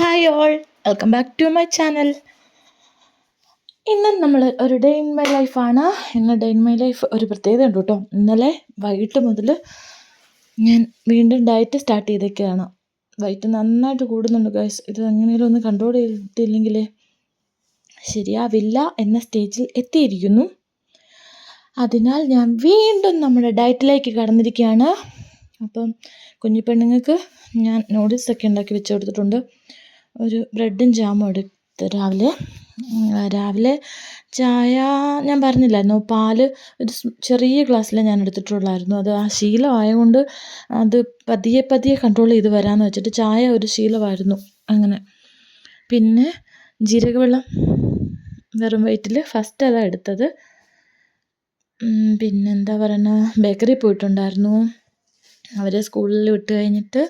Hi all. Welcome back to my channel. ഇന്ന് നമ്മൾ ഒരു ഡേ ഇൻ മൈ ലൈഫാണ് ഇന്ന് ഡേ ഇൻ മൈ ലൈഫ് ഒരു പ്രത്യേകത ഉണ്ട് കേട്ടോ. ഇന്നലെ വൈകിട്ട് മുതൽ ഞാൻ വീണ്ടും ഡയറ്റ് സ്റ്റാർട്ട് ചെയ്തേക്കാണ്. വൈകിട്ട് നന്നായിട്ട് കൂടുന്നുണ്ട് ഗൈസ് ഇത് എങ്ങനെയും ഒന്ന് കൺട്രോൾ ചെയ്തില്ലെങ്കിൽ ശരിയാവില്ല എന്ന സ്റ്റേജിൽ എത്തിയിരിക്കുന്നു. അതിനാൽ ഞാൻ വീണ്ടും നമ്മുടെ ഡയറ്റിലേക്ക് കടന്നിരിക്കുകയാണ്. അപ്പം കുഞ്ഞു പെണ്ണുങ്ങൾക്ക് ഞാൻ നൂഡിൽസൊക്കെ ഉണ്ടാക്കി വെച്ച് കൊടുത്തിട്ടുണ്ട്. ഒരു ബ്രെഡും ജാമും എടുത്ത് രാവിലെ രാവിലെ ചായ ഞാൻ പറഞ്ഞില്ലായിരുന്നോ? പാൽ ഒരു ചെറിയ ഗ്ലാസ്സിൽ ഞാൻ എടുത്തിട്ടുള്ളായിരുന്നു. അത് ആ ശീലമായതുകൊണ്ട് അത് പതിയെ പതിയെ കൺട്രോൾ ചെയ്ത് വരാമെന്ന് വെച്ചിട്ട് ചായ ഒരു ശീലമായിരുന്നു അങ്ങനെ. പിന്നെ ജീരകവെള്ളം വെറും വയറ്റിൽ ഫസ്റ്റ് അതാണ് എടുത്തത്. പിന്നെന്താ പറയുന്നത് ബേക്കറി പോയിട്ടുണ്ടായിരുന്നു. അവരെ സ്കൂളിൽ വിട്ട് കഴിഞ്ഞിട്ട്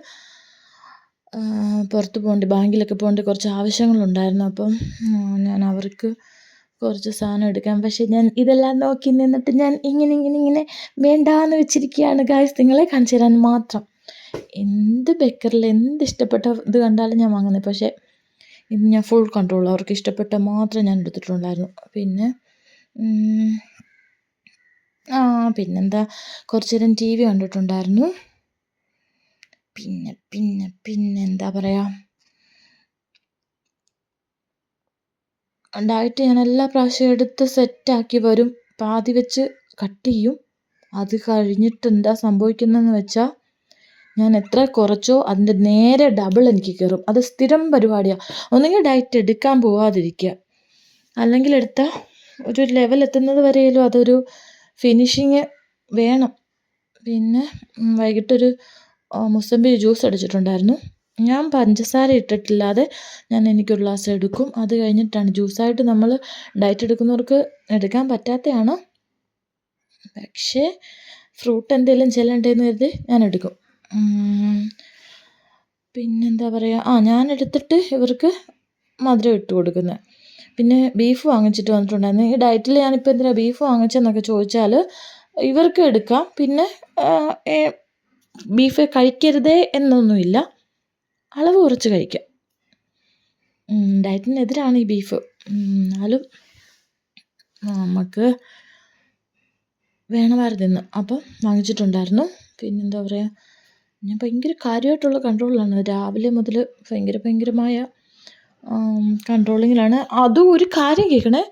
പുറത്ത് പോകേണ്ട ബാങ്കിലൊക്കെ പോകേണ്ട കുറച്ച് ആവശ്യങ്ങളുണ്ടായിരുന്നു. അപ്പം ഞാൻ അവർക്ക് കുറച്ച് സാധനം എടുക്കാം. പക്ഷേ ഞാൻ ഇതെല്ലാം നോക്കി നിന്നിട്ട് ഞാൻ ഇങ്ങനെ ഇങ്ങനെ ഇങ്ങനെ വേണ്ടാന്ന് വെച്ചിരിക്കുകയാണ്. ഗായ്സ് നിങ്ങളെ കാണിച്ചു തരാൻ മാത്രം. എന്ത് ബേക്കറിൽ എന്ത് ഇഷ്ടപ്പെട്ട ഇത് കണ്ടാലും ഞാൻ വാങ്ങുന്നത്. പക്ഷേ ഇത് ഞാൻ ഫുൾ കൺട്രോൾ അവർക്ക് ഇഷ്ടപ്പെട്ട മാത്രം ഞാൻ എടുത്തിട്ടുണ്ടായിരുന്നു. പിന്നെ ആ പിന്നെന്താ? കുറച്ച് നേരം ടി വി കണ്ടിട്ടുണ്ടായിരുന്നു. പിന്നെ പിന്നെ പിന്നെ എന്താ പറയുക ഡയറ്റ് ഞാൻ എല്ലാ പ്രാവശ്യം എടുത്ത് സെറ്റാക്കി വരും. പാതി വെച്ച് കട്ട് ചെയ്യും. അത് കഴിഞ്ഞിട്ട് എന്താ സംഭവിക്കുന്നതെന്ന് വെച്ചാൽ ഞാൻ എത്ര കുറച്ചോ അതിന്റെ നേരെ ഡബിൾ എനിക്ക് കയറും. അത് സ്ഥിരം പരിപാടിയാണ് ഒന്നുകിൽ ഡയറ്റ് എടുക്കാൻ പോവാതിരിക്കുക. അല്ലെങ്കിൽ എടുത്താൽ ഒരു ലെവൽ എത്തുന്നത് വരെയെങ്കിലും അതൊരു ഫിനിഷിങ് വേണം. പിന്നെ വൈകിട്ടൊരു മുസംബി ജ്യൂസ് അടിച്ചിട്ടുണ്ടായിരുന്നു. ഞാൻ പഞ്ചസാര ഇട്ടിട്ടില്ലാതെ ഞാൻ എനിക്കൊരു ഗ്ലാസ് എടുക്കും. അത് കഴിഞ്ഞിട്ടാണ് ജ്യൂസായിട്ട് നമ്മൾ ഡയറ്റ് എടുക്കുന്നവർക്ക് എടുക്കാൻ പറ്റാത്തതാണ് പക്ഷേ ഫ്രൂട്ട് എന്തെങ്കിലും ചെല്ലണ്ടേന്ന് കരുതി ഞാൻ എടുക്കും. പിന്നെന്താ പറയുക ആ ഞാൻ എടുത്തിട്ട് ഇവർക്ക് മധുരം ഇട്ട് കൊടുക്കുന്നത് പിന്നെ ബീഫ് വാങ്ങിച്ചിട്ട് വന്നിട്ടുണ്ടായിരുന്നു. ഈ ഡയറ്റിൽ ഞാനിപ്പോൾ എന്തിനാണ് ബീഫ് വാങ്ങിച്ചെന്നൊക്കെ ചോദിച്ചാൽ ഇവർക്ക് എടുക്കാം. പിന്നെ ബീഫ് കഴിക്കരുതേ എന്നൊന്നുമില്ല. അളവ് കുറച്ച് കഴിക്കുക ഡയറ്റിനെതിരാണ് ഈ ബീഫ് എന്നാലും നമുക്ക് വേണമായിരുന്നു അപ്പം വാങ്ങിച്ചിട്ടുണ്ടായിരുന്നു. പിന്നെന്താ പറയുക ഞാൻ ഭയങ്കര കാര്യമായിട്ടുള്ള കൺട്രോളിലാണ് രാവിലെ മുതൽ ഭയങ്കര ഭയങ്കരമായ കൺട്രോളിങ്ങിലാണ് അതും ഒരു കാര്യം കേൾക്കണേ.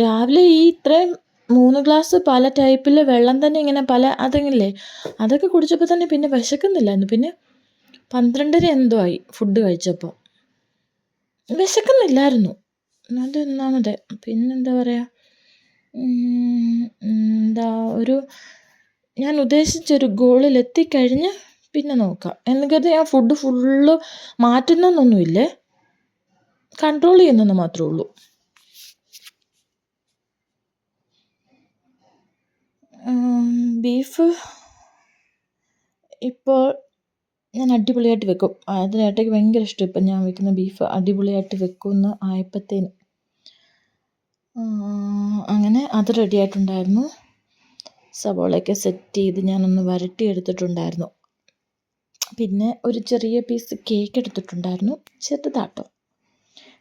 രാവിലെ ഈ ഇത്രയും മൂന്ന് ഗ്ലാസ് പല ടൈപ്പിൽ വെള്ളം തന്നെ ഇങ്ങനെ പല അതെങ്ങില്ലേ അതൊക്കെ കുടിച്ചപ്പോൾ തന്നെ പിന്നെ വിശക്കുന്നില്ലായിരുന്നു. പിന്നെ പന്ത്രണ്ടര എന്തോ ആയി ഫുഡ് കഴിച്ചപ്പോൾ വിശക്കുന്നില്ലായിരുന്നു. അതൊന്നാമത് പിന്നെന്താ പറയുക എന്താ ഒരു ഞാൻ ഉദ്ദേശിച്ചൊരു ഗോളിൽ എത്തിക്കഴിഞ്ഞ് പിന്നെ നോക്കാം. എന്ന് കരുതി ഫുഡ് ഫുള്ള് മാറ്റുന്നൊന്നുമില്ലേ? കൺട്രോൾ ചെയ്യുന്നെന്ന് മാത്രമേ ഉള്ളൂ. ബീഫ്. ഇപ്പോൾ ഞാൻ അടിപൊളിയായിട്ട് വെക്കും. അതിന് ഏട്ടയ്ക്ക് ഭയങ്കര ഇഷ്ടം ഇപ്പം ഞാൻ വെക്കുന്ന ബീഫ് അടിപൊളിയായിട്ട് വെക്കുമെന്ന് ആയപ്പോഴത്തേന് അങ്ങനെ അത് റെഡി ആയിട്ടുണ്ടായിരുന്നു സവോളയൊക്കെ സെറ്റ് ചെയ്ത് ഞാനൊന്ന് വരട്ടി എടുത്തിട്ടുണ്ടായിരുന്നു. പിന്നെ ഒരു ചെറിയ പീസ് കേക്ക് എടുത്തിട്ടുണ്ടായിരുന്നു. ചെറുതാട്ടോ.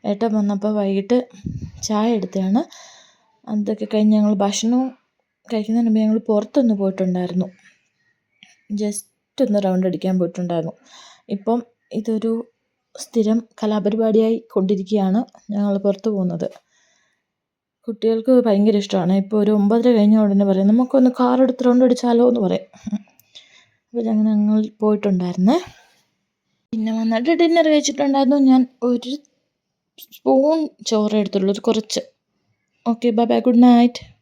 ഏട്ടൻ വന്നപ്പോൾ വൈകിട്ട് ചായ എടുത്തതാണ്. അതൊക്കെ കഴിഞ്ഞ് ഞങ്ങൾ ഭക്ഷണവും കഴിക്കുന്നതിന് മുമ്പ് ഞങ്ങൾ പുറത്തൊന്ന് പോയിട്ടുണ്ടായിരുന്നു. ജസ്റ്റ് ഒന്ന് റൗണ്ട് അടിക്കാൻ പോയിട്ടുണ്ടായിരുന്നു. ഇപ്പം ഇതൊരു സ്ഥിരം കലാപരിപാടിയായി കൊണ്ടിരിക്കുകയാണ് ഞങ്ങൾ പുറത്ത് പോകുന്നത്. കുട്ടികൾക്ക് ഭയങ്കര ഇഷ്ടമാണ്. ഇപ്പോൾ ഒരു ഒമ്പതര കഴിഞ്ഞ ഉടനെ പറയും നമുക്കൊന്ന് കാർ എടുത്ത് റൗണ്ട് അടിച്ചാലോ എന്ന് പറയും. അപ്പോൾ ഞങ്ങൾ ഞങ്ങൾ പോയിട്ടുണ്ടായിരുന്നേ. പിന്നെ വന്നിട്ട് ഡിന്നർ കഴിച്ചിട്ടുണ്ടായിരുന്നു. ഞാൻ ഒരു സ്പൂൺ ചോറ് എടുത്തുള്ളൂ ഒരു കുറച്ച്. Okay bye bye good night